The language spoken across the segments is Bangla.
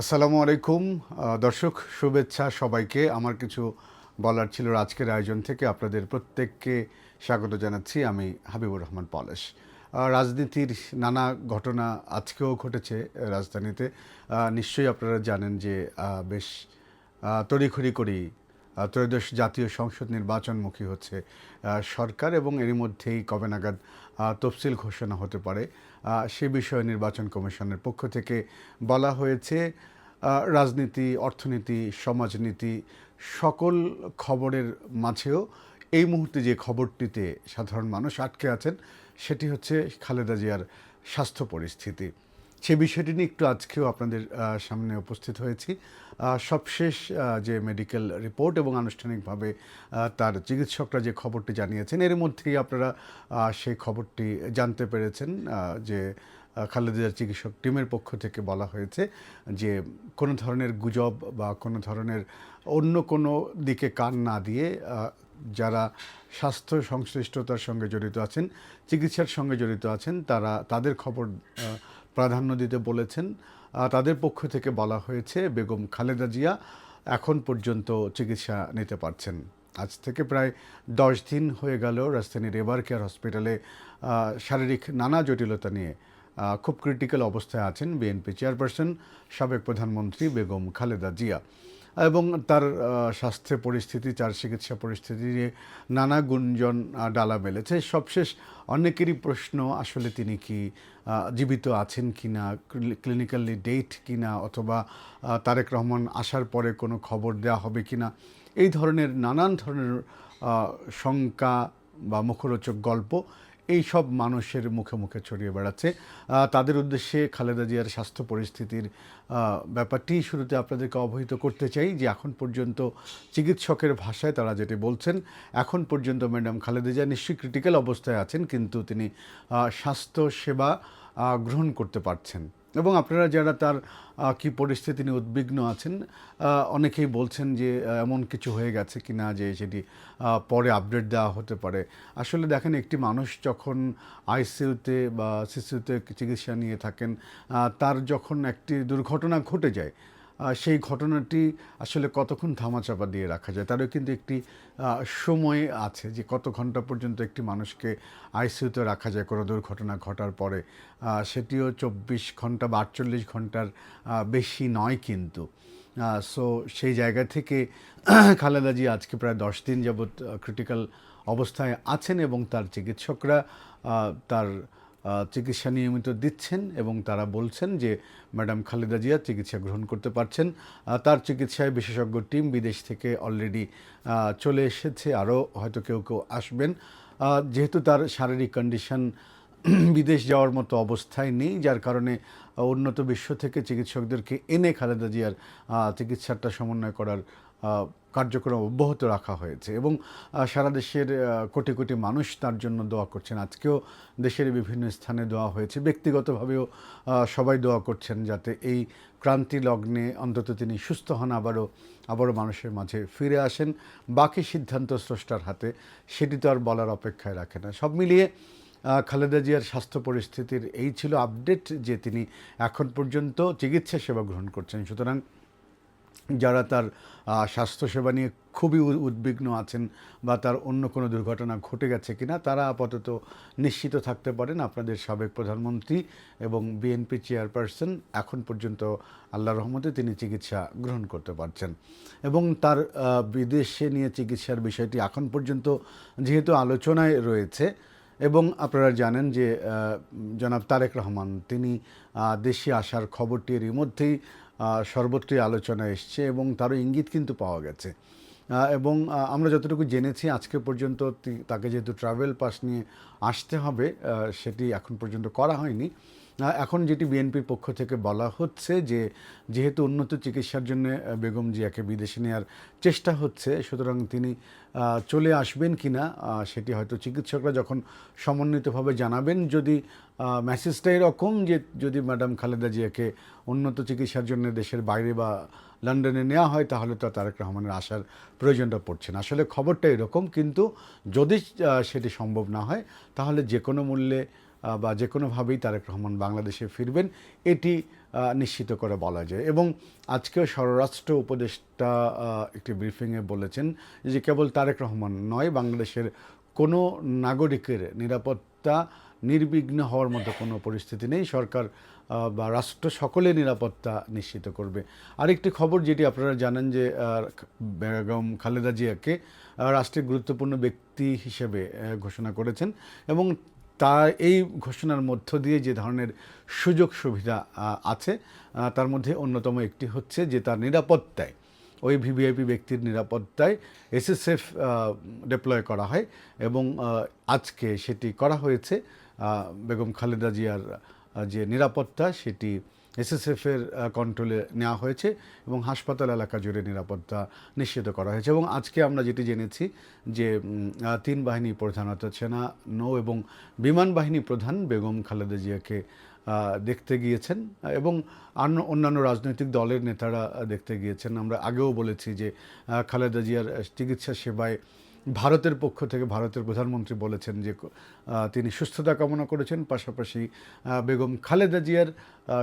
আসসালামু আলাইকুম। দর্শক, শুভেচ্ছা সবাইকে। আমার কিছু বলার ছিল আজকের আয়োজন থেকে। আপনাদের প্রত্যেককে স্বাগত জানাচ্ছি। আমি হাবিবুর রহমান পলেশ। রাজনীতির নানা ঘটনা আজকেও ঘটেছে রাজধানীতে। নিশ্চয়ই আপনারা জানেন যে বেশ তড়িখড়ি করি ত্রয়োদশ জাতীয় সংসদ নির্বাচনমুখী হচ্ছে সরকার এবং এরই মধ্যেই কবে নাগাদ তফসিল ঘোষণা হতে পারে। সে বিষয়ে নির্বাচন কমিশনের পক্ষ থেকে বলা হয়েছে রাজনীতি, অর্থনীতি, সমাজনীতি সকল খবরের মাঝেও এই মুহূর্তে যে খবরটিতে সাধারণ মানুষ আটকে আছেন, সেটি হচ্ছে খালেদা জিয়ার স্বাস্থ্য পরিস্থিতি। সে বিষয়টি নিয়ে একটু আজকেও আপনাদের সামনে উপস্থিত হয়েছি। সবশেষ যে মেডিকেল রিপোর্ট এবং আনুষ্ঠানিকভাবে তার চিকিৎসকরা যে খবরটি জানিয়েছেন এর মধ্যেই আপনারা সেই খবরটি জানতে পেরেছেন যে আহ, খালেদা চিকিৎসক টিমের পক্ষ থেকে বলা হয়েছে যে কোনো ধরনের গুজব বা কোনো ধরনের অন্য কোনো দিকে কান না দিয়ে যারা স্বাস্থ্য সংশ্লিষ্টতার সঙ্গে জড়িত আছেন চিকিৎসার সঙ্গে জড়িত আছেন তারা তাদের খবর প্রাধান্য দিতে বলেছেন। তাদের পক্ষ থেকে বলা হয়েছে, বেগম খালেদা জিয়া এখন পর্যন্ত চিকিৎসা নিতে পারছেন। আজ থেকে প্রায় দশ দিন হয়ে গেল রাজধানীর এবার কেয়ার হসপিটালে শারীরিক নানা জটিলতা নিয়ে খুব ক্রিটিক্যাল অবস্থায় আছেন বিএনপি চেয়ারপারসন সাবেক প্রধানমন্ত্রী বেগম খালেদা জিয়া। এবং তার স্বাস্থ্য পরিস্থিতি, তার চিকিৎসা পরিস্থিতি নিয়ে নানা গুঞ্জন ডালা মেলেছে সবশেষ অনেকেরই প্রশ্ন, আসলে তিনি কি জীবিত আছেন কি না ক্লিনিক্যালি ডেট কি না অথবা তারেক রহমান আসার পরে কোনো খবর দেওয়া হবে কি না এই ধরনের নানান ধরনের শঙ্কা বা মুখরোচক গল্প এই সব মানুষের মুখে মুখে ছড়িয়ে বেড়াচ্ছে। তাদের উদ্দেশ্যে খালেদা জিয়ার স্বাস্থ্য পরিস্থিতির ব্যাপারটি শুরুতে আপনাদেরকে অবহিত করতে চাই যে এখন পর্যন্ত চিকিৎসকের ভাষায় তারা যেটি বলছেন, এখন পর্যন্ত ম্যাডাম খালেদা জিয়া নিশ্চয়ই ক্রিটিক্যাল অবস্থায় আছেন, কিন্তু তিনি স্বাস্থ্য সেবা গ্রহণ করতে পারছেন। এবং আপনারা যারা তার কি পরিস্থিতি নিয়ে উদ্বিগ্ন আছেন অনেকেই বলছেন যে এমন কিছু হয়ে গেছে কি না যে সেটি পরে আপডেট দেওয়া হতে পারে। আসলে দেখেন, একটি মানুষ যখন আইসিউতে বা সিসিউতে চিকিৎসা নিয়ে থাকেন তার যখন একটি দুর্ঘটনা ঘটে যায় সেই ঘটনাটি আসলে কতক্ষণ ধামাচাপা দিয়ে রাখা যায়, তারও কিন্তু একটি সময় আছে যে কত ঘণ্টা পর্যন্ত একটি মানুষকে আইসিউতে রাখা যায় কোনো দুর্ঘটনা ঘটার পরে। সেটিও চব্বিশ ঘণ্টা বা আটচল্লিশ ঘণ্টার বেশি নয় কিন্তু। সো সেই জায়গা থেকে খালেদা জি আজকে প্রায় দশ দিন যাবৎ ক্রিটিক্যাল অবস্থায় আছেন এবং তার চিকিৎসকরা তার চিকিৎসা নিয়মিত দিচ্ছেন এবং তারা বলছেন যে ম্যাডাম খালেদা জিয়া চিকিৎসা গ্রহণ করতে পারছেন। তার চিকিৎসায় বিশেষজ্ঞ টিম বিদেশ থেকে অলরেডি চলে এসেছে। আরও হয়তো কেউ কেউ আসবেন। যেহেতু তার শারীরিক কন্ডিশন বিদেশ যাওয়ার মতো অবস্থায় নেই, যার কারণে উন্নত বিশ্ব থেকে চিকিৎসকদেরকে এনে খালেদা জিয়ার চিকিৎসাটা সমন্বয় করার কার্যক্রম অব্যাহত রাখা হয়েছে এবং সারা দেশের কোটি কোটি মানুষ তার জন্য দোয়া করছেন। আজকেও দেশের বিভিন্ন স্থানে দোয়া হয়েছে। ব্যক্তিগতভাবেও সবাই দোয়া করছেন যাতে এই ক্রান্তি লগ্নে অন্তত তিনি সুস্থ হন, আবারও আবারও মানুষের মাঝে ফিরে আসেন। বাকি সিদ্ধান্ত স্রষ্টার হাতে, সেটি তো আর বলার অপেক্ষায় রাখে না। সব মিলিয়ে খালেদা জিয়ার স্বাস্থ্য পরিস্থিতির এই ছিল আপডেট যে তিনি এখন পর্যন্ত চিকিৎসা সেবা গ্রহণ করছেন। সুতরাং যারা তার স্বাস্থ্যসেবা নিয়ে খুবই উদ্বিগ্ন আছেন বা তার অন্য কোনো দুর্ঘটনা ঘটে গেছে কিনা, তারা আপাতত নিশ্চিত থাকতে পারেন। আপনাদের সাবেক প্রধানমন্ত্রী এবং বিএনপি চেয়ারপারসন এখন পর্যন্ত আল্লাহ রহমতে তিনি চিকিৎসা গ্রহণ করতে পারছেন। এবং তার বিদেশে নিয়ে চিকিৎসার বিষয়টি এখন পর্যন্ত যেহেতু আলোচনায় রয়েছে এবং আপনারা জানেন যে জনাব তারেক রহমান, তিনি দেশে আসার খবরটি এরই মধ্যেই সর্বত্রই আলোচনা এসছে এবং তারও ইঙ্গিত কিন্তু পাওয়া গেছে। এবং আমরা যতটুকু জেনেছি, আজকে পর্যন্ত তাকে যেহেতু ট্রাভেল পাস নিয়ে আসতে হবে সেটি এখন পর্যন্ত করা হয়নি। এখন যেটি বিএনপির পক্ষ থেকে বলা হচ্ছে যে, যেহেতু উন্নত চিকিৎসার জন্য বেগম জিয়াকে বিদেশে নেওয়ার চেষ্টা হচ্ছে, সুতরাং তিনি চলে আসবেন কি না সেটি হয়তো চিকিৎসকরা যখন সমন্বিতভাবে জানাবেন, যদি মেসেজটা এরকম যে, যদি ম্যাডাম খালেদা জিয়াকে উন্নত চিকিৎসার জন্য দেশের বাইরে বা লন্ডনে নেওয়া হয়, তাহলে তো তারেক রহমানের আসার প্রয়োজনটা পড়ছে না। আসলে খবরটা এরকম, কিন্তু যদি সেটি সম্ভব না হয়, তাহলে যে কোনো মূল্যে বা যে কোনোভাবেই তারেক রহমান বাংলাদেশে ফিরবেন, এটি নিশ্চিত করে বলা যায়। এবং আজকেও স্বরাষ্ট্র উপদেষ্টা একটি ব্রিফিংয়ে বলেছেন যে কেবল তারেক রহমান নয়, বাংলাদেশের কোনো নাগরিকের নিরাপত্তা নির্বিঘ্ন হওয়ার মতো কোনো পরিস্থিতি নেই। সরকার বা রাষ্ট্র সকলে নিরাপত্তা নিশ্চিত করবে। আরেকটি খবর যেটি আপনারা জানেন যে বেগম খালেদা জিয়াকে রাষ্ট্রের গুরুত্বপূর্ণ ব্যক্তি হিসেবে ঘোষণা করেছেন এবং তা এই ঘোষণার মধ্য দিয়ে যে ধরনের সুযোগ সুবিধা আছে তার মধ্যে অন্যতম একটি হচ্ছে যে তার নিরাপত্তায়, ওই ভিভিআইপি ব্যক্তির নিরাপত্তায় এসএসএফ ডিপ্লয় করা হয় এবং আজকে সেটি করা হয়েছে বেগম খালেদা জিয়ার যে নিরাপত্তা সেটি এসএসএফের কন্ট্রোলে নেওয়া হয়েছে এবং হাসপাতাল এলাকা জুড়ে নিরাপত্তা নিশ্চিত করা হয়েছে এবং আজকে আমরা যেটি জেনেছি যে তিন বাহিনী প্রধান অর্থাৎ সেনা, নৌ এবং বিমান বাহিনী প্রধান বেগম খালেদা জিয়াকে দেখতে গিয়েছেন এবং অন্য অন্যান্য রাজনৈতিক দলের নেতারা দেখতে গিয়েছেন। আমরা আগেও বলেছি যে খালেদা জিয়ার চিকিৎসা সেবায় ভারতের পক্ষ থেকে ভারতের প্রধানমন্ত্রী বলেছেন যে তিনি সুস্থতা কামনা করেছেন। পাশাপাশি বেগম খালেদা জিয়ার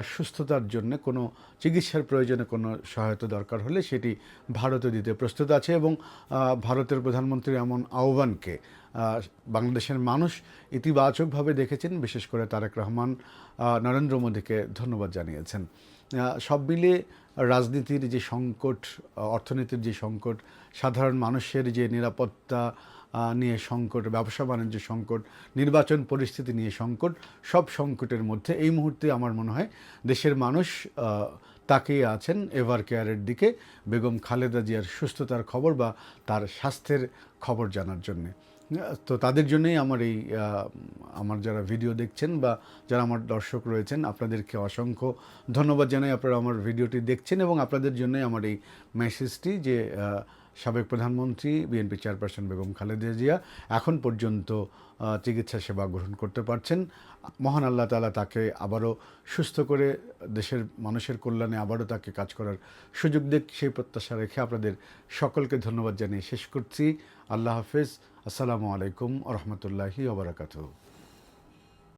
সুস্থতার জন্য কোনো চিকিৎসার প্রয়োজনে কোনো সহায়তা দরকার হলে সেটি ভারতে দিতে প্রস্তুত আছে এবং ভারতের প্রধানমন্ত্রীর এমন আহ্বানকে বাংলাদেশের মানুষ ইতিবাচকভাবে দেখেছেন। বিশেষ করে তারেক রহমান নরেন্দ্র মোদীকে ধন্যবাদ জানিয়েছেন। সব মিলিয়ে রাজনীতির যে সংকট অর্থনীতির যে সংকট, সাধারণ মানুষের যে নিরাপত্তা নিয়ে সংকট, ব্যবসা বাণিজ্য সংকট, নির্বাচন পরিস্থিতি নিয়ে সংকট, সব সংকটের মধ্যে এই মুহূর্তে আমার মনে হয় দেশের মানুষ তাকিয়ে আছেন এভার কেয়ারের দিকে, বেগম খালেদা জিয়ার সুস্থতার খবর বা তার স্বাস্থ্যের খবর জানার জন্যে। তো তাদের জন্যই আমার এই আমার যারা ভিডিও দেখছেন বা যারা আমার দর্শক রয়েছেন, আপনাদেরকে অসংখ্য ধন্যবাদ জানাই আপনারা আমার ভিডিওটি দেখছেন এবং আপনাদের জন্যই আমার এই মেসেজটি যে সাবেক প্রধানমন্ত্রী, বিএনপি চেয়ারপারসন বেগম খালেদা জিয়া এখন পর্যন্ত চিকিৎসা সেবা গ্রহণ করতে পারছেন। মহান আল্লাহ তালা তাকে আবারও সুস্থ করে দেশের মানুষের কল্যাণে আবারও তাকে কাজ করার সুযোগ দেখ সেই প্রত্যাশা রেখে আপনাদের সকলকে ধন্যবাদ জানিয়ে শেষ করছি। আল্লাহ হাফেজ। আসসালামু আলাইকুম রহমতুল্লাহি ওবরাকাতুহ